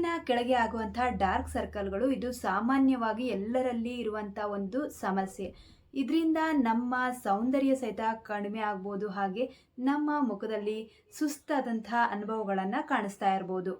ಕಣ್ಣಿನ ಕೆಳಗೆ ಆಗುವಂತಹ ಡಾರ್ಕ್ ಸರ್ಕಲ್ಗಳು ಇದು ಸಾಮಾನ್ಯವಾಗಿ ಎಲ್ಲರಲ್ಲಿ ಇರುವಂತ ಒಂದು ಸಮಸ್ಯೆ. ಇದರಿಂದ ನಮ್ಮ ಸೌಂದರ್ಯ ಸಹಿತ ಕಡಿಮೆ ಆಗ್ಬೋದು ಹಾಗೆ ನಮ್ಮ ಮುಖದಲ್ಲಿ ಸುಸ್ತಾದಂತಹ ಅನುಭವಗಳನ್ನು ಕಾಣಿಸ್ತಾ ಇರ್ಬೋದು.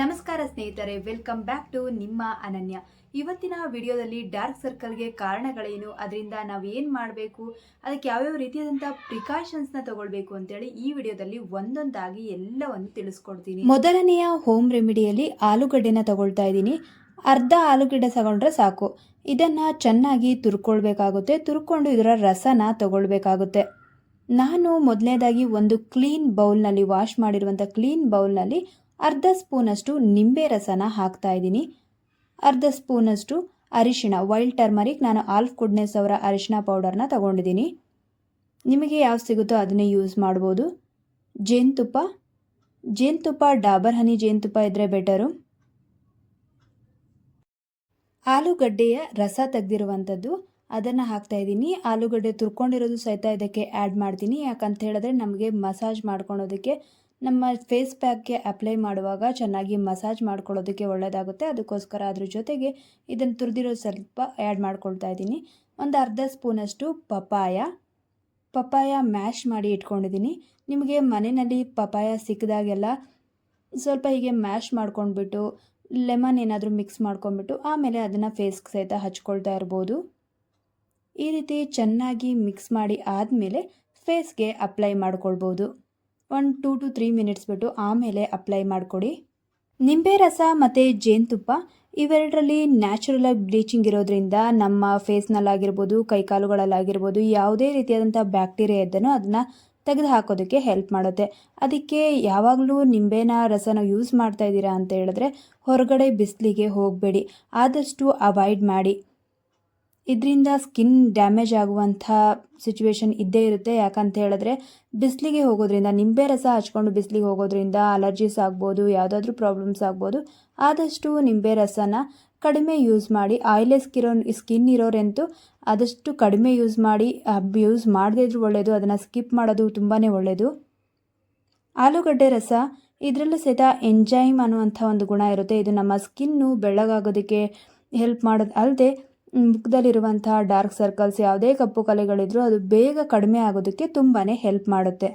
ನಮಸ್ಕಾರ ಸ್ನೇಹಿತರೆ ವೆಲ್ಕಮ್ ಬ್ಯಾಕ್ ಟು ನಿಮ್ಮ ಅನನ್ಯ. ಇವತ್ತಿನ ವಿಡಿಯೋದಲ್ಲಿ ಡಾರ್ಕ್ ಸರ್ಕಲ್ಗೆ ಕಾರಣಗಳೇನು, ಅದರಿಂದ ನಾವು ಏನು ಮಾಡಬೇಕು, ಅದಕ್ಕೆ ಯಾವ್ಯಾವ ರೀತಿಯಾದಂಥ ಪ್ರಿಕಾಷನ್ಸ್ನ ತಗೊಳ್ಬೇಕು ಅಂತೇಳಿ ಈ ವಿಡಿಯೋದಲ್ಲಿ ಒಂದೊಂದಾಗಿ ಎಲ್ಲವನ್ನು ತಿಳಿಸ್ಕೊಡ್ತೀನಿ. ಮೊದಲನೆಯ ಹೋಮ್ ರೆಮಿಡಿಯಲ್ಲಿ ಆಲೂಗಡ್ಡೆನ ತಗೊಳ್ತಾ ಇದ್ದೀನಿ. ಅರ್ಧ ಆಲೂಗಡ್ಡೆ ತಗೊಂಡ್ರೆ ಸಾಕು. ಇದನ್ನು ಚೆನ್ನಾಗಿ ತುರ್ಕೊಳ್ಬೇಕಾಗುತ್ತೆ. ತುರ್ಕೊಂಡು ಇದರ ರಸನ ತಗೊಳ್ಬೇಕಾಗುತ್ತೆ. ನಾನು ಮೊದಲನೇದಾಗಿ ಒಂದು ಕ್ಲೀನ್ ಬೌಲ್ನಲ್ಲಿ ವಾಶ್ ಮಾಡಿರುವಂಥ ಕ್ಲೀನ್ ಬೌಲ್ನಲ್ಲಿ ಅರ್ಧ ಸ್ಪೂನಷ್ಟು ನಿಂಬೆ ರಸನ ಹಾಕ್ತಾ ಇದ್ದೀನಿ. ಅರ್ಧ ಸ್ಪೂನಷ್ಟು ಅರಿಶಿಣ ವೈಲ್ಡ್ ಟರ್ಮರಿಕ್. ನಾನು ಆಲ್ಫ್ ಕುಡ್ನೆಸ್ ಅವರ ಅರಿಶಿಣ ಪೌಡರ್ನ ತಗೊಂಡಿದ್ದೀನಿ. ನಿಮಗೆ ಯಾವ ಸಿಗುತ್ತೋ ಅದನ್ನೇ ಯೂಸ್ ಮಾಡ್ಬೋದು. ಜೇನುತುಪ್ಪ. ಜೇನುತುಪ್ಪ, ಡಾಬರ್ ಹನಿ ಜೇನುತುಪ್ಪ ಇದ್ದರೆ ಬೆಟರು. ಆಲೂಗಡ್ಡೆಯ ರಸ ತೆಗೆದಿರುವಂಥದ್ದು ಅದನ್ನು ಹಾಕ್ತಾ ಇದ್ದೀನಿ. ಆಲೂಗಡ್ಡೆ ತುರ್ಕೊಂಡಿರೋದು ಸಹಿತ ಇದಕ್ಕೆ ಆ್ಯಡ್ ಮಾಡ್ತೀನಿ. ಯಾಕಂತ ಹೇಳಿದ್ರೆ ನಮಗೆ ಮಸಾಜ್ ಮಾಡ್ಕೊಳೋದಕ್ಕೆ ನಮ್ಮ ಫೇಸ್ ಪ್ಯಾಕ್ಗೆ ಅಪ್ಲೈ ಮಾಡುವಾಗ ಚೆನ್ನಾಗಿ ಮಸಾಜ್ ಮಾಡ್ಕೊಳ್ಳೋದಕ್ಕೆ ಒಳ್ಳೆಯದಾಗುತ್ತೆ ಅದಕ್ಕೋಸ್ಕರ ಅದ್ರ ಜೊತೆಗೆ ಇದನ್ನು ತುರಿದಿರೋ ಸ್ವಲ್ಪ ಆ್ಯಡ್ ಮಾಡ್ಕೊಳ್ತಾ ಇದ್ದೀನಿ. ಒಂದು ಅರ್ಧ ಸ್ಪೂನಷ್ಟು ಪಪಾಯ ಪಪಾಯ ಮ್ಯಾಶ್ ಮಾಡಿ ಇಟ್ಕೊಂಡಿದ್ದೀನಿ. ನಿಮಗೆ ಮನೆಯಲ್ಲಿ ಪಪಾಯ ಸಿಕ್ಕಿದಾಗೆಲ್ಲ ಸ್ವಲ್ಪ ಹೀಗೆ ಮ್ಯಾಶ್ ಮಾಡ್ಕೊಂಡ್ಬಿಟ್ಟು ಲೆಮನ್ ಏನಾದರೂ ಮಿಕ್ಸ್ ಮಾಡ್ಕೊಂಡ್ಬಿಟ್ಟು, ಆಮೇಲೆ ಅದನ್ನು ಫೇಸ್ಗೆ ಸಹಿತ ಹಚ್ಕೊಳ್ತಾ ಇರ್ಬೋದು. ಈ ರೀತಿ ಚೆನ್ನಾಗಿ ಮಿಕ್ಸ್ ಮಾಡಿ ಆದಮೇಲೆ ಫೇಸ್ಗೆ ಅಪ್ಲೈ ಮಾಡ್ಕೊಳ್ಬೋದು. ಒಂದು ಟೂ ಟು ತ್ರೀ ಮಿನಿಟ್ಸ್ ಬಿಟ್ಟು ಆಮೇಲೆ ಅಪ್ಲೈ ಮಾಡಿಕೊಡಿ. ನಿಂಬೆ ರಸ ಮತ್ತು ಜೇನುತುಪ್ಪ ಇವೆರಡರಲ್ಲಿ ನ್ಯಾಚುರಲಾಗಿ ಬ್ಲೀಚಿಂಗ್ ಇರೋದ್ರಿಂದ ನಮ್ಮ ಫೇಸ್ನಲ್ಲಾಗಿರ್ಬೋದು ಕೈಕಾಲುಗಳಲ್ಲಾಗಿರ್ಬೋದು ಯಾವುದೇ ರೀತಿಯಾದಂಥ ಬ್ಯಾಕ್ಟೀರಿಯಾ ಇದ್ದನೋ ಅದನ್ನು ತೆಗೆದು ಹಾಕೋದಕ್ಕೆ ಹೆಲ್ಪ್ ಮಾಡುತ್ತೆ. ಅದಕ್ಕೆ ಯಾವಾಗಲೂ ನಿಂಬೆನ ರಸನ ಯೂಸ್ ಮಾಡ್ತಾ ಇದ್ದೀರಾ ಅಂತ ಹೇಳಿದ್ರೆ ಹೊರಗಡೆ ಬಿಸಿಲಿಗೆ ಹೋಗಬೇಡಿ. ಆದಷ್ಟು ಅವಾಯ್ಡ್ ಮಾಡಿ. ಇದರಿಂದ ಸ್ಕಿನ್ ಡ್ಯಾಮೇಜ್ ಆಗುವಂಥ ಸಿಚುವೇಶನ್ ಇದ್ದೇ ಇರುತ್ತೆ. ಯಾಕಂತ ಹೇಳಿದ್ರೆ ಬಿಸಿಲಿಗೆ ಹೋಗೋದ್ರಿಂದ, ನಿಂಬೆ ರಸ ಹಚ್ಕೊಂಡು ಬಿಸಿಲಿಗೆ ಹೋಗೋದ್ರಿಂದ ಅಲರ್ಜೀಸ್ ಆಗ್ಬೋದು, ಯಾವುದಾದ್ರೂ ಪ್ರಾಬ್ಲಮ್ಸ್ ಆಗ್ಬೋದು. ಆದಷ್ಟು ನಿಂಬೆ ರಸನ ಕಡಿಮೆ ಯೂಸ್ ಮಾಡಿ ಆಯಿಲೆಸ್ ಇರೋ ಸ್ಕಿನ್ ಇರೋರಂತೂ ಆದಷ್ಟು ಕಡಿಮೆ ಯೂಸ್ ಮಾಡಿ ಯೂಸ್ ಮಾಡದೇ ಇದ್ರೂ ಒಳ್ಳೆಯದು ಅದನ್ನು ಸ್ಕಿಪ್ ಮಾಡೋದು ತುಂಬಾ ಒಳ್ಳೆಯದು ಆಲೂಗಡ್ಡೆ ರಸ, ಇದರಲ್ಲೂ ಸಹಿತ ಎಂಜೈಮ್ ಅನ್ನುವಂಥ ಒಂದು ಗುಣ ಇರುತ್ತೆ. ಇದು ನಮ್ಮ ಸ್ಕಿನ್ನು ಬೆಳ್ಳಗಾಗೋದಕ್ಕೆ ಹೆಲ್ಪ್ ಮಾಡೋದು ಅಲ್ಲದೆ ಮುಖದಲ್ಲಿರುವಂಥ ಡಾರ್ಕ್ ಸರ್ಕಲ್ಸ್ ಯಾವುದೇ ಕಪ್ಪು ಕಲೆಗಳಿದ್ರೂ ಅದು ಬೇಗ ಕಡಿಮೆ ಆಗೋದಕ್ಕೆ ತುಂಬಾ ಹೆಲ್ಪ್ ಮಾಡುತ್ತೆ.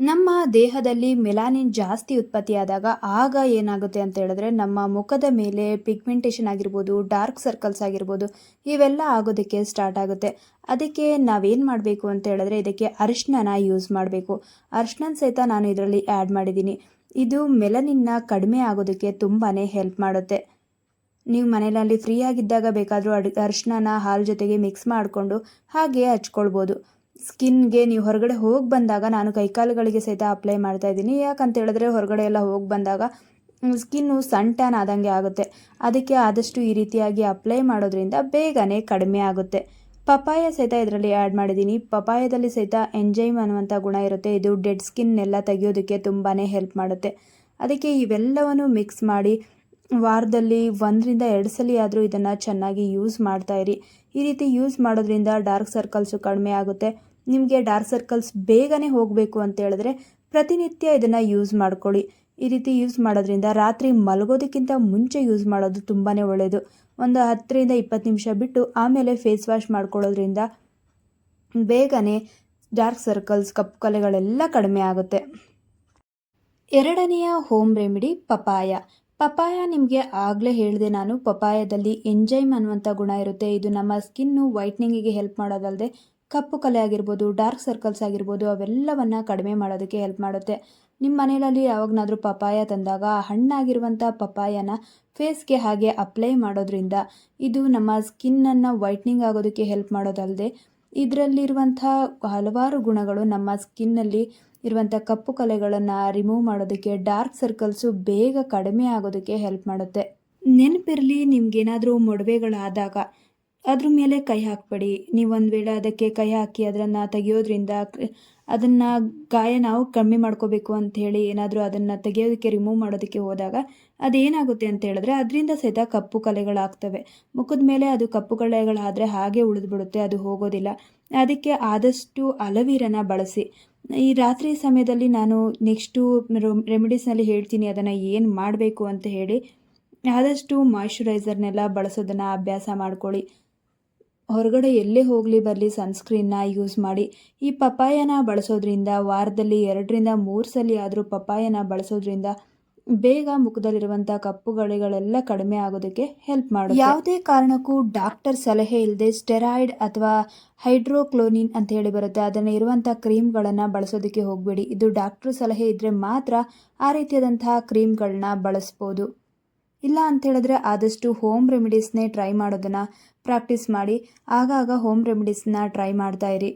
ನಮ್ಮ ದೇಹದಲ್ಲಿ ಮೆಲಾನಿನ್ ಜಾಸ್ತಿ ಉತ್ಪತ್ತಿಯಾದಾಗ ಆಗ ಏನಾಗುತ್ತೆ ಅಂತ ಹೇಳಿದ್ರೆ ನಮ್ಮ ಮುಖದ ಮೇಲೆ ಪಿಗ್ಮೆಂಟೇಷನ್ ಆಗಿರ್ಬೋದು ಡಾರ್ಕ್ ಸರ್ಕಲ್ಸ್ ಆಗಿರ್ಬೋದು, ಇವೆಲ್ಲ ಆಗೋದಕ್ಕೆ ಸ್ಟಾರ್ಟ್ ಆಗುತ್ತೆ. ಅದಕ್ಕೆ ನಾವೇನು ಮಾಡಬೇಕು ಅಂತ ಹೇಳಿದ್ರೆ ಇದಕ್ಕೆ ಅರಿಶಿನ ಯೂಸ್ ಮಾಡಬೇಕು. ಅರಿಶಿನ ಸಹಿತ ನಾನು ಇದರಲ್ಲಿ ಆ್ಯಡ್ ಮಾಡಿದ್ದೀನಿ. ಇದು ಮೆಲನಿನ್ನ ಕಡಿಮೆ ಆಗೋದಕ್ಕೆ ತುಂಬಾ ಹೆಲ್ಪ್ ಮಾಡುತ್ತೆ. ನೀವು ಮನೆಯಲ್ಲಿ ಫ್ರೀ ಆಗಿದ್ದಾಗ ಬೇಕಾದರೂ ಅಡಿ ಅರಿಶಿನ ಹಾಲು ಜೊತೆಗೆ ಮಿಕ್ಸ್ ಮಾಡಿಕೊಂಡು ಹಾಗೆ ಹಚ್ಕೊಳ್ಬೋದು. ಸ್ಕಿನ್ಗೆ ನೀವು ಹೊರಗಡೆ ಹೋಗಿ ಬಂದಾಗ ನಾನು ಕೈಕಾಲುಗಳಿಗೆ ಸಹಿತ ಅಪ್ಲೈ ಮಾಡ್ತಾ ಇದ್ದೀನಿ. ಯಾಕಂತ ಹೇಳಿದ್ರೆ ಹೊರಗಡೆ ಎಲ್ಲ ಹೋಗಿ ಬಂದಾಗ ಸ್ಕಿನ್ನು ಸನ್ ಟ್ಯಾನ್ ಆದಂಗೆ ಆಗುತ್ತೆ. ಅದಕ್ಕೆ ಆದಷ್ಟು ಈ ರೀತಿಯಾಗಿ ಅಪ್ಲೈ ಮಾಡೋದ್ರಿಂದ ಬೇಗನೆ ಕಡಿಮೆ ಆಗುತ್ತೆ. ಪಪಾಯ ಸಹಿತ ಇದರಲ್ಲಿ ಆ್ಯಡ್ ಮಾಡಿದ್ದೀನಿ. ಪಪಾಯದಲ್ಲಿ ಸಹಿತ ಎಂಜೈಮ್ ಅನ್ನುವಂಥ ಗುಣ ಇರುತ್ತೆ. ಇದು ಡೆಡ್ ಸ್ಕಿನ್ನೆಲ್ಲ ತೆಗೆಯೋದಕ್ಕೆ ತುಂಬಾ ಹೆಲ್ಪ್ ಮಾಡುತ್ತೆ. ಅದಕ್ಕೆ ಇವೆಲ್ಲವನ್ನು ಮಿಕ್ಸ್ ಮಾಡಿ ವಾರದಲ್ಲಿ ಒಂದರಿಂದ ಎರಡು ಸಲ ಆದರೂ ಇದನ್ನು ಚೆನ್ನಾಗಿ ಯೂಸ್ ಮಾಡ್ತಾ ಇರಿ. ಈ ರೀತಿ ಯೂಸ್ ಮಾಡೋದ್ರಿಂದ ಡಾರ್ಕ್ ಸರ್ಕಲ್ಸು ಕಡಿಮೆ ಆಗುತ್ತೆ. ನಿಮಗೆ ಡಾರ್ಕ್ ಸರ್ಕಲ್ಸ್ ಬೇಗನೆ ಹೋಗಬೇಕು ಅಂತ ಹೇಳಿದ್ರೆ ಪ್ರತಿನಿತ್ಯ ಇದನ್ನು ಯೂಸ್ ಮಾಡ್ಕೊಳ್ಳಿ. ಈ ರೀತಿ ಯೂಸ್ ಮಾಡೋದ್ರಿಂದ ರಾತ್ರಿ ಮಲಗೋದಕ್ಕಿಂತ ಮುಂಚೆ ಯೂಸ್ ಮಾಡೋದು ತುಂಬಾ ಒಳ್ಳೆಯದು ಒಂದು ಹತ್ತರಿಂದ ಇಪ್ಪತ್ತು ನಿಮಿಷ ಬಿಟ್ಟು ಆಮೇಲೆ ಫೇಸ್ ವಾಶ್ ಮಾಡ್ಕೊಳ್ಳೋದ್ರಿಂದ ಬೇಗನೆ ಡಾರ್ಕ್ ಸರ್ಕಲ್ಸ್ ಕಪ್ಪು ಕಲೆಗಳೆಲ್ಲ ಕಡಿಮೆ ಆಗುತ್ತೆ. ಎರಡನೆಯ ಹೋಮ್ ರೆಮಿಡಿ ಪಪಾಯ ಪಪಾಯ ನಿಮಗೆ ಆಗಲೇ ಹೇಳಿದೆ ನಾನು. ಪಪಾಯದಲ್ಲಿ ಎಂಜೈಮ್ ಅನ್ನುವಂಥ ಗುಣ ಇರುತ್ತೆ. ಇದು ನಮ್ಮ ಸ್ಕಿನ್ನು ವೈಟ್ನಿಂಗಿಗೆ ಹೆಲ್ಪ್ ಮಾಡೋದಲ್ಲದೆ ಕಪ್ಪು ಕಲೆ ಆಗಿರ್ಬೋದು ಡಾರ್ಕ್ ಸರ್ಕಲ್ಸ್ ಆಗಿರ್ಬೋದು, ಅವೆಲ್ಲವನ್ನು ಕಡಿಮೆ ಮಾಡೋದಕ್ಕೆ ಹೆಲ್ಪ್ ಮಾಡುತ್ತೆ. ನಿಮ್ಮ ಮನೆಯಲ್ಲಿ ಯಾವಾಗನಾದರೂ ಪಪಾಯ ತಂದಾಗ ಹಣ್ಣಾಗಿರುವಂಥ ಪಪಾಯನ ಫೇಸ್ಗೆ ಹಾಗೆ ಅಪ್ಲೈ ಮಾಡೋದ್ರಿಂದ ಇದು ನಮ್ಮ ಸ್ಕಿನ್ನನ್ನು ವೈಟ್ನಿಂಗ್ ಆಗೋದಕ್ಕೆ ಹೆಲ್ಪ್ ಮಾಡೋದಲ್ಲದೆ ಇದರಲ್ಲಿರುವಂಥ ಹಲವಾರು ಗುಣಗಳು ನಮ್ಮ ಸ್ಕಿನ್ನಲ್ಲಿ ಇರುವಂಥ ಕಪ್ಪು ಕಲೆಗಳನ್ನು ರಿಮೂವ್ ಮಾಡೋದಕ್ಕೆ ಡಾರ್ಕ್ ಸರ್ಕಲ್ಸು ಬೇಗ ಕಡಿಮೆ ಆಗೋದಕ್ಕೆ ಹೆಲ್ಪ್ ಮಾಡುತ್ತೆ. ನೆನಪಿರಲಿ, ನಿಮ್ಗೇನಾದರೂ ಮೊಡವೆಗಳಾದಾಗ ಅದ್ರ ಮೇಲೆ ಕೈ ಹಾಕ್ಬೇಡಿ. ನೀವು ಒಂದು ವೇಳೆ ಅದಕ್ಕೆ ಕೈ ಹಾಕಿ ಅದನ್ನು ತೆಗೆಯೋದ್ರಿಂದ ಅದನ್ನು ಗಾಯ ನಾವು ಕಮ್ಮಿ ಮಾಡ್ಕೋಬೇಕು ಅಂತ ಹೇಳಿ ಏನಾದರೂ ಅದನ್ನು ತೆಗೆಯೋದಕ್ಕೆ ರಿಮೂವ್ ಮಾಡೋದಕ್ಕೆ ಹೋದಾಗ ಅದೇನಾಗುತ್ತೆ ಅಂತ ಹೇಳಿದ್ರೆ ಅದರಿಂದ ಸಹಿತ ಕಪ್ಪು ಕಲೆಗಳಾಗ್ತವೆ. ಮುಖದ ಮೇಲೆ ಅದು ಕಪ್ಪು ಕಲೆಗಳಾದರೆ ಹಾಗೆ ಉಳಿದ್ಬಿಡುತ್ತೆ, ಅದು ಹೋಗೋದಿಲ್ಲ. ಅದಕ್ಕೆ ಆದಷ್ಟು ಅಲವೀರನ ಬಳಸಿ. ಈ ರಾತ್ರಿ ಸಮಯದಲ್ಲಿ ನಾನು ನೆಕ್ಸ್ಟು ರೆಮಿಡೀಸ್ನಲ್ಲಿ ಹೇಳ್ತೀನಿ ಅದನ್ನು ಏನು ಮಾಡಬೇಕು ಅಂತ ಹೇಳಿ. ಆದಷ್ಟು ಮಾಯ್ಶ್ಚರೈಸರ್ನೆಲ್ಲ ಬಳಸೋದನ್ನು ಅಭ್ಯಾಸ ಮಾಡ್ಕೊಳ್ಳಿ. ಹೊರಗಡೆ ಎಲ್ಲೇ ಹೋಗಲಿ ಬರಲಿ ಸನ್ಸ್ಕ್ರೀನ್ನ ಯೂಸ್ ಮಾಡಿ. ಈ ಪಪ್ಪಾಯನ ಬಳಸೋದ್ರಿಂದ ವಾರದಲ್ಲಿ ಎರಡರಿಂದ ಮೂರು ಸಲ ಆದರೂ ಪಪ್ಪಾಯನ ಬಳಸೋದ್ರಿಂದ ಬೇಗ ಮುಖದಲ್ಲಿರುವಂಥ ಕಪ್ಪುಗಳಿಗಳೆಲ್ಲ ಕಡಿಮೆ ಆಗೋದಕ್ಕೆ ಹೆಲ್ಪ್ ಮಾಡುತ್ತೆ. ಯಾವುದೇ ಕಾರಣಕ್ಕೂ ಡಾಕ್ಟರ್ ಸಲಹೆ ಇಲ್ಲದೆ ಸ್ಟೆರಾಯ್ಡ್ ಅಥವಾ ಹೈಡ್ರೋಕ್ಲೋನಿನ್ ಅಂತ ಹೇಳಿ ಬರುತ್ತೆ. ಅದನ್ನು ಇರುವಂಥ ಕ್ರೀಮ್ಗಳನ್ನು ಬಳಸೋದಕ್ಕೆ ಹೋಗಬೇಡಿ. ಇದು ಡಾಕ್ಟ್ರ್ ಸಲಹೆ ಇದ್ದರೆ ಮಾತ್ರ ಆ ರೀತಿಯಾದಂತಹ ಕ್ರೀಮ್ಗಳನ್ನ ಬಳಸ್ಬೋದು. ಇಲ್ಲ ಅಂತ ಹೇಳಿದ್ರೆ ಆದಷ್ಟು ಹೋಮ್ ರೆಮಿಡೀಸ್ನೇ ಟ್ರೈ ಮಾಡೋದನ್ನು ಪ್ರಾಕ್ಟೀಸ್ ಮಾಡಿ, ಆಗಾಗ ಹೋಮ್ ರೆಮಿಡೀಸ್ನ ಟ್ರೈ ಮಾಡ್ತಾ ಇರಿ.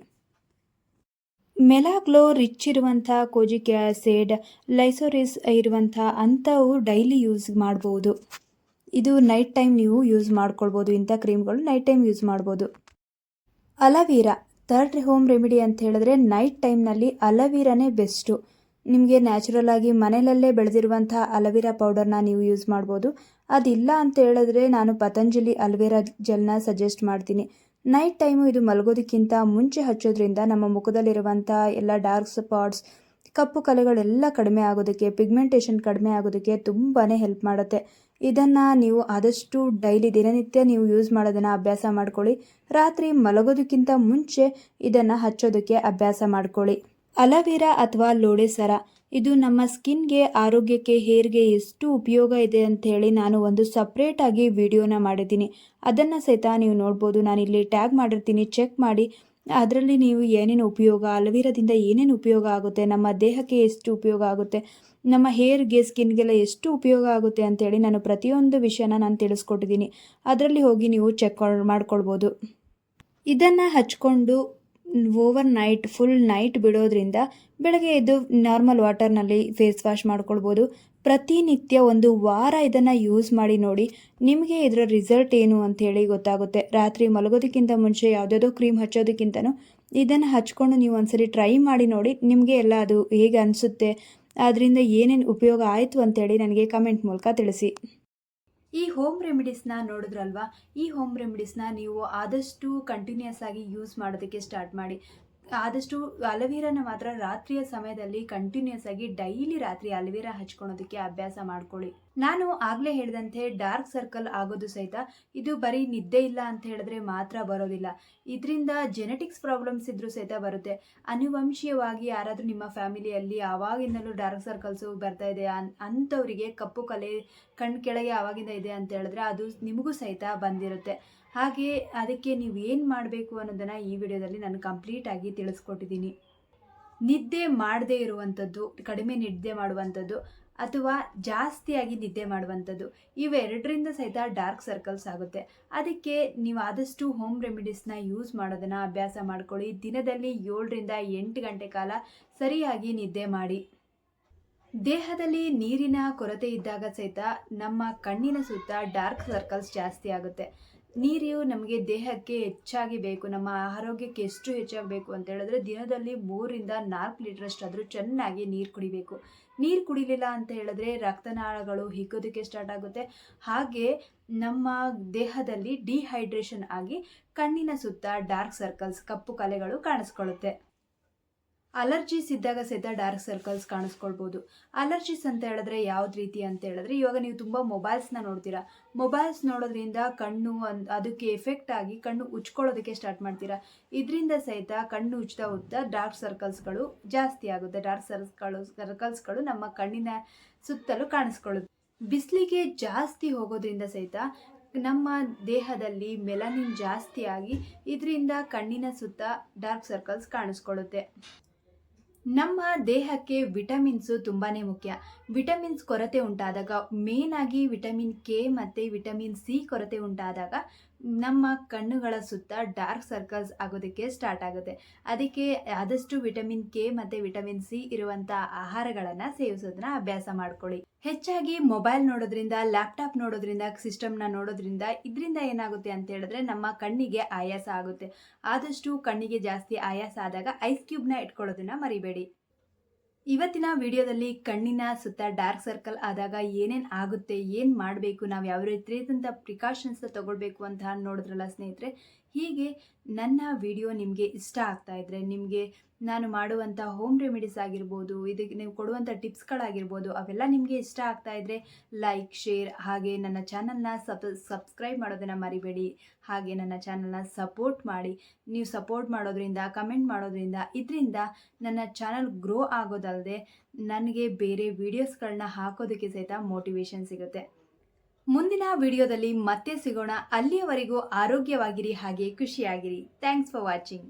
ಮೆಲಾಗ್ಲೋ ರಿಚ್ ಇರುವಂಥ ಕೋಜಿಕ್ ಆ್ಯಸಿಡ್ ಲೈಸೋರಿಸ್ ಇರುವಂಥ ಅಂಥವು ಡೈಲಿ ಯೂಸ್ ಮಾಡ್ಬೋದು. ಇದು ನೈಟ್ ಟೈಮ್ ನೀವು ಯೂಸ್ ಮಾಡ್ಕೊಳ್ಬೋದು, ಇಂಥ ಕ್ರೀಮ್ಗಳು ನೈಟ್ ಟೈಮ್ ಯೂಸ್ ಮಾಡ್ಬೋದು. ಅಲವೀರಾ ಥರ್ಡ್ ಹೋಮ್ ರೆಮಿಡಿ ಅಂತ ಹೇಳಿದ್ರೆ ನೈಟ್ ಟೈಮ್ನಲ್ಲಿ ಅಲವೀರಾನೇ ಬೆಸ್ಟು ನಿಮಗೆ ನ್ಯಾಚುರಲ್ ಆಗಿ ಮನೆಯಲ್ಲೇ ಬೆಳೆದಿರುವಂಥ ಅಲವೀರಾ ಪೌಡರ್ನ ನೀವು ಯೂಸ್ ಮಾಡ್ಬೋದು. ಅದಿಲ್ಲ ಅಂತ ಹೇಳಿದ್ರೆ ನಾನು ಪತಂಜಲಿ ಅಲವೇರಾ ಜೆಲ್ನ ಸಜೆಸ್ಟ್ ಮಾಡ್ತೀನಿ. ನೈಟ್ ಟೈಮು ಇದು ಮಲಗೋದಕ್ಕಿಂತ ಮುಂಚೆ ಹಚ್ಚೋದ್ರಿಂದ ನಮ್ಮ ಮುಖದಲ್ಲಿರುವಂಥ ಎಲ್ಲ ಡಾರ್ಕ್ ಸ್ಪಾಟ್ಸ್ ಕಪ್ಪು ಕಲೆಗಳೆಲ್ಲ ಕಡಿಮೆ ಆಗೋದಕ್ಕೆ ಪಿಗ್ಮೆಂಟೇಷನ್ ಕಡಿಮೆ ಆಗೋದಕ್ಕೆ ತುಂಬಾ ಹೆಲ್ಪ್ ಮಾಡುತ್ತೆ. ಇದನ್ನು ನೀವು ಆದಷ್ಟು ಡೈಲಿ ದಿನನಿತ್ಯ ನೀವು ಯೂಸ್ ಮಾಡೋದನ್ನು ಅಭ್ಯಾಸ ಮಾಡ್ಕೊಳ್ಳಿ. ರಾತ್ರಿ ಮಲಗೋದಕ್ಕಿಂತ ಮುಂಚೆ ಇದನ್ನು ಹಚ್ಚೋದಕ್ಕೆ ಅಭ್ಯಾಸ ಮಾಡ್ಕೊಳ್ಳಿ. ಅಲವೀರಾ ಅಥವಾ ಲೋಡೆ ಸರ ಇದು ನಮ್ಮ ಸ್ಕಿನ್ಗೆ, ಆರೋಗ್ಯಕ್ಕೆ, ಹೇರ್ಗೆ ಎಷ್ಟು ಉಪಯೋಗ ಇದೆ ಅಂತ ಹೇಳಿ ನಾನು ಒಂದು ಸಪ್ರೇಟಾಗಿ ವಿಡಿಯೋನ ಮಾಡಿದ್ದೀನಿ. ಅದನ್ನು ಸಹಿತ ನೀವು ನೋಡ್ಬೋದು. ಇಲ್ಲಿ ಟ್ಯಾಗ್ ಮಾಡಿರ್ತೀನಿ. ಚೆಕ್ ಮಾಡಿ. ಅದರಲ್ಲಿ ನೀವು ಏನೇನು ಉಪಯೋಗ, ಅಲವೀರದಿಂದ ಏನೇನು ಉಪಯೋಗ ಆಗುತ್ತೆ, ನಮ್ಮ ದೇಹಕ್ಕೆ ಎಷ್ಟು ಉಪಯೋಗ ಆಗುತ್ತೆ, ನಮ್ಮ ಹೇರ್ಗೆ, ಸ್ಕಿನ್ಗೆಲ್ಲ ಎಷ್ಟು ಉಪಯೋಗ ಆಗುತ್ತೆ ಅಂತೇಳಿ ನಾನು ಪ್ರತಿಯೊಂದು ವಿಷಯನ ನಾನು ತಿಳಿಸ್ಕೊಟ್ಟಿದ್ದೀನಿ. ಅದರಲ್ಲಿ ಹೋಗಿ ನೀವು ಚೆಕ್ ಮಾಡ್ಕೊಳ್ಬೋದು. ಇದನ್ನು ಹಚ್ಕೊಂಡು ಓವರ್ ನೈಟ್ ಫುಲ್ ನೈಟ್ ಬಿಡೋದ್ರಿಂದ ಬೆಳಗ್ಗೆ ಎದ್ದು ನಾರ್ಮಲ್ ವಾಟರ್ನಲ್ಲಿ ಫೇಸ್ ವಾಶ್ ಮಾಡ್ಕೊಳ್ಬೋದು. ಪ್ರತಿನಿತ್ಯ ಒಂದು ವಾರ ಇದನ್ನು ಯೂಸ್ ಮಾಡಿ ನೋಡಿ ನಿಮಗೆ ಇದರ ರಿಸಲ್ಟ್ ಏನು ಅಂಥೇಳಿ ಗೊತ್ತಾಗುತ್ತೆ. ರಾತ್ರಿ ಮಲಗೋದಕ್ಕಿಂತ ಮುಂಚೆ ಯಾವುದ್ಯಾವುದೋ ಕ್ರೀಮ್ ಹಚ್ಚೋದಕ್ಕಿಂತನೂ ಇದನ್ನು ಹಚ್ಕೊಂಡು ನೀವು ಒಂದ್ಸರಿ ಟ್ರೈ ಮಾಡಿ ನೋಡಿ ನಿಮಗೆ ಎಲ್ಲ ಅದು ಹೇಗೆ ಅನಿಸುತ್ತೆ, ಅದರಿಂದ ಏನೇನು ಉಪಯೋಗ ಆಯಿತು ಅಂತೇಳಿ ನನಗೆ ಕಮೆಂಟ್ ಮೂಲಕ ತಿಳಿಸಿ. ಈ ಹೋಮ್ ರೆಮಿಡೀಸ್ನ ನೋಡಿದ್ರಲ್ವಾ? ಈ ಹೋಮ್ ರೆಮಿಡೀಸ್ನ ನೀವು ಆದಷ್ಟು ಕಂಟಿನ್ಯೂಸ್ ಆಗಿ ಯೂಸ್ ಮಾಡೋದಕ್ಕೆ ಸ್ಟಾರ್ಟ್ ಮಾಡಿ. ಆದಷ್ಟು ಅಲವೀರನ ಮಾತ್ರ ರಾತ್ರಿಯ ಸಮಯದಲ್ಲಿ ಕಂಟಿನ್ಯೂಸ್ ಆಗಿ ಡೈಲಿ ರಾತ್ರಿ ಅಲೋವೆರಾ ಹಚ್ಕೊಳೋದಕ್ಕೆ ಅಭ್ಯಾಸ ಮಾಡ್ಕೊಳ್ಳಿ. ನಾನು ಆಗಲೇ ಹೇಳಿದಂತೆ ಡಾರ್ಕ್ ಸರ್ಕಲ್ ಆಗೋದು ಸಹಿತ ಇದು ಬರೀ ನಿದ್ದೆ ಇಲ್ಲ ಅಂತ ಹೇಳಿದ್ರೆ ಮಾತ್ರ ಬರೋದಿಲ್ಲ. ಇದರಿಂದ ಜೆನೆಟಿಕ್ಸ್ ಪ್ರಾಬ್ಲಮ್ಸ್ ಇದ್ರೂ ಸಹಿತ ಬರುತ್ತೆ. ಅನುವಂಶೀಯವಾಗಿ ಯಾರಾದರೂ ನಿಮ್ಮ ಫ್ಯಾಮಿಲಿಯಲ್ಲಿ ಆವಾಗಿಂದಲೂ ಡಾರ್ಕ್ ಸರ್ಕಲ್ಸು ಬರ್ತಾ ಇದೆ. ಅನ್, ಅಂಥವರಿಗೆ ಕಪ್ಪು ಕಲೆ ಕಣ್ ಕೆಳಗೆ ಆವಾಗಿಂದ ಇದೆ ಅಂತ ಹೇಳಿದ್ರೆ ಅದು ನಿಮಗೂ ಸಹಿತ ಬಂದಿರುತ್ತೆ. ಹಾಗೆ ಅದಕ್ಕೆ ನೀವು ಏನು ಮಾಡಬೇಕು ಅನ್ನೋದನ್ನು ಈ ವಿಡಿಯೋದಲ್ಲಿ ನಾನು ಕಂಪ್ಲೀಟಾಗಿ ತಿಳಿಸ್ಕೊಟ್ಟಿದ್ದೀನಿ. ನಿದ್ದೆ ಮಾಡದೇ ಇರುವಂಥದ್ದು, ಕಡಿಮೆ ನಿದ್ದೆ ಮಾಡುವಂಥದ್ದು, ಅಥವಾ ಜಾಸ್ತಿಯಾಗಿ ನಿದ್ದೆ ಮಾಡುವಂಥದ್ದು ಇವೆರಡರಿಂದ ಸಹಿತ ಡಾರ್ಕ್ ಸರ್ಕಲ್ಸ್ ಆಗುತ್ತೆ. ಅದಕ್ಕೆ ನೀವು ಆದಷ್ಟು ಹೋಮ್ ರೆಮಿಡೀಸ್ನ ಯೂಸ್ ಮಾಡೋದನ್ನು ಅಭ್ಯಾಸ ಮಾಡ್ಕೊಳ್ಳಿ. ದಿನದಲ್ಲಿ ಏಳರಿಂದ ಎಂಟು ಗಂಟೆ ಕಾಲ ಸರಿಯಾಗಿ ನಿದ್ದೆ ಮಾಡಿ. ದೇಹದಲ್ಲಿ ನೀರಿನ ಕೊರತೆ ಇದ್ದಾಗ ಸಹಿತ ನಮ್ಮ ಕಣ್ಣಿನ ಸುತ್ತ ಡಾರ್ಕ್ ಸರ್ಕಲ್ಸ್ ಜಾಸ್ತಿ ಆಗುತ್ತೆ. ನೀರು ನಮಗೆ ದೇಹಕ್ಕೆ ಹೆಚ್ಚಾಗಿ ಬೇಕು, ನಮ್ಮ ಆರೋಗ್ಯಕ್ಕೆ ಎಷ್ಟು ಹೆಚ್ಚಾಗಿ ಬೇಕು ಅಂತ ಹೇಳಿದ್ರೆ ದಿನದಲ್ಲಿ ಮೂರಿಂದ ನಾಲ್ಕು ಲೀಟ್ರಷ್ಟಾದರೂ ಚೆನ್ನಾಗಿ ನೀರು ಕುಡಿಬೇಕು. ನೀರು ಕುಡಿಲಿಲ್ಲ ಅಂತ ಹೇಳಿದ್ರೆ ರಕ್ತನಾಳಗಳು ಹಿಗ್ಗೋದಕ್ಕೆ ಸ್ಟಾರ್ಟ್ ಆಗುತ್ತೆ. ಹಾಗೆ ನಮ್ಮ ದೇಹದಲ್ಲಿ ಡಿಹೈಡ್ರೇಷನ್ ಆಗಿ ಕಣ್ಣಿನ ಸುತ್ತ ಡಾರ್ಕ್ ಸರ್ಕಲ್ಸ್ ಕಪ್ಪು ಕಲೆಗಳು ಕಾಣಿಸ್ಕೊಳ್ಳುತ್ತೆ. ಅಲರ್ಜೀಸ್ ಇದ್ದಾಗ ಸಹಿತ ಡಾರ್ಕ್ ಸರ್ಕಲ್ಸ್ ಕಾಣಿಸ್ಕೊಳ್ಬೋದು. ಅಲರ್ಜೀಸ್ ಅಂತ ಹೇಳಿದ್ರೆ ಯಾವ್ದು ರೀತಿ ಅಂತ ಹೇಳಿದ್ರೆ ಇವಾಗ ನೀವು ತುಂಬ ಮೊಬೈಲ್ಸ್ನ ನೋಡ್ತೀರಾ. ಮೊಬೈಲ್ಸ್ ನೋಡೋದ್ರಿಂದ ಕಣ್ಣು ಅದಕ್ಕೆ ಎಫೆಕ್ಟ್ ಆಗಿ ಕಣ್ಣು ಉಚ್ಕೊಳ್ಳೋದಕ್ಕೆ ಸ್ಟಾರ್ಟ್ ಮಾಡ್ತೀರಾ. ಇದರಿಂದ ಸಹಿತ ಕಣ್ಣು ಉಚ್ಚುತ್ತಾ ಉದ್ದ ಡಾರ್ಕ್ ಸರ್ಕಲ್ಸ್ಗಳು ಜಾಸ್ತಿ ಆಗುತ್ತೆ. ಡಾರ್ಕ್ ಸರ್ಕಲ್, ಸರ್ಕಲ್ಸ್ಗಳು ನಮ್ಮ ಕಣ್ಣಿನ ಸುತ್ತಲೂ ಕಾಣಿಸ್ಕೊಳ್ಳುತ್ತೆ. ಬಿಸಿಲಿಗೆ ಜಾಸ್ತಿ ಹೋಗೋದ್ರಿಂದ ಸಹಿತ ನಮ್ಮ ದೇಹದಲ್ಲಿ ಮೆಲನಿನ್ ಜಾಸ್ತಿಯಾಗಿ ಇದರಿಂದ ಕಣ್ಣಿನ ಸುತ್ತ ಡಾರ್ಕ್ ಸರ್ಕಲ್ಸ್ ಕಾಣಿಸ್ಕೊಳ್ಳುತ್ತೆ. ನಮ್ಮ ದೇಹಕ್ಕೆ ವಿಟಮಿನ್ಸು ತುಂಬಾ ಮುಖ್ಯ. ವಿಟಮಿನ್ಸ್ ಕೊರತೆ ಉಂಟಾದಾಗ ಮೇನ್ ಆಗಿ ವಿಟಮಿನ್ ಕೆ ಮತ್ತು ವಿಟಮಿನ್ ಸಿ ಕೊರತೆ ಉಂಟಾದಾಗ ನಮ್ಮ ಕಣ್ಣುಗಳ ಸುತ್ತ ಡಾರ್ಕ್ ಸರ್ಕಲ್ಸ್ ಆಗೋದಕ್ಕೆ ಸ್ಟಾರ್ಟ್ ಆಗುತ್ತೆ. ಅದಕ್ಕೆ ಆದಷ್ಟು ವಿಟಮಿನ್ ಕೆ ಮತ್ತು ವಿಟಮಿನ್ ಸಿ ಇರುವಂಥ ಆಹಾರಗಳನ್ನು ಸೇವಿಸೋದನ್ನ ಅಭ್ಯಾಸ ಮಾಡ್ಕೊಳ್ಳಿ. ಹೆಚ್ಚಾಗಿ ಮೊಬೈಲ್ ನೋಡೋದ್ರಿಂದ ಲ್ಯಾಪ್ಟಾಪ್ ನೋಡೋದ್ರಿಂದ ಸಿಸ್ಟಮ್ನ ನೋಡೋದ್ರಿಂದ ಇದರಿಂದ ಏನಾಗುತ್ತೆ ಅಂತ ಹೇಳಿದ್ರೆ ನಮ್ಮ ಕಣ್ಣಿಗೆ ಆಯಾಸ ಆಗುತ್ತೆ. ಆದಷ್ಟು ಕಣ್ಣಿಗೆ ಜಾಸ್ತಿ ಆಯಾಸ ಆದಾಗ ಐಸ್ ಕ್ಯೂಬ್ನ ಇಟ್ಕೊಳ್ಳೋದನ್ನ ಮರಿಬೇಡಿ. ಇವತ್ತಿನ ವಿಡಿಯೋದಲ್ಲಿ ಕಣ್ಣಿನ ಸುತ್ತ ಡಾರ್ಕ್ ಸರ್ಕಲ್ ಆದಾಗ ಏನೇನು ಆಗುತ್ತೆ, ಏನು ಮಾಡಬೇಕು, ನಾವು ಯಾವ ರೀತಿಯಾದಂಥ ಪ್ರಿಕಾಷನ್ಸ್ನ ತಗೊಳ್ಬೇಕು ಅಂತ ನೋಡಿದ್ರಲ್ಲ ಸ್ನೇಹಿತರೆ ಹೀಗೆ ನನ್ನ ವಿಡಿಯೋ ನಿಮಗೆ ಇಷ್ಟ ಆಗ್ತಾ ಇದ್ದರೆ ನಿಮಗೆ ನಾನು ಮಾಡುವಂಥ ಹೋಮ್ ರೆಮಿಡೀಸ್ ಆಗಿರ್ಬೋದು ಇದಕ್ಕೆ ನೀವು ಕೊಡುವಂಥ ಟಿಪ್ಸ್ಗಳಾಗಿರ್ಬೋದು, ಅವೆಲ್ಲ ನಿಮಗೆ ಇಷ್ಟ ಆಗ್ತಾ ಇದ್ದರೆ ಲೈಕ್ ಶೇರ್ ಹಾಗೆ ನನ್ನ ಚಾನಲ್ನ ಸಬ್ ಸಬ್ಸ್ಕ್ರೈಬ್ ಮಾಡೋದನ್ನು ಮರಿಬೇಡಿ, ಹಾಗೆ ನನ್ನ ಚಾನಲ್ನ ಸಪೋರ್ಟ್ ಮಾಡಿ. ನೀವು ಸಪೋರ್ಟ್ ಮಾಡೋದ್ರಿಂದ ಕಮೆಂಟ್ ಮಾಡೋದ್ರಿಂದ, ಇದರಿಂದ ನನ್ನ ಚಾನಲ್ ಗ್ರೋ ಆಗೋದಲ್ಲದೆ ನನಗೆ ಬೇರೆ ವೀಡಿಯೋಸ್ಗಳನ್ನ ಹಾಕೋದಕ್ಕೆ ಸಹಿತ ಮೋಟಿವೇಶನ್ ಸಿಗುತ್ತೆ. ಮುಂದಿನ ವಿಡಿಯೋದಲ್ಲಿ ಮತ್ತೆ ಸಿಗೋಣ. ಅಲ್ಲಿಯವರೆಗೂ ಆರೋಗ್ಯವಾಗಿರಿ ಹಾಗೆ ಖುಷಿಯಾಗಿರಿ. Thanks for watching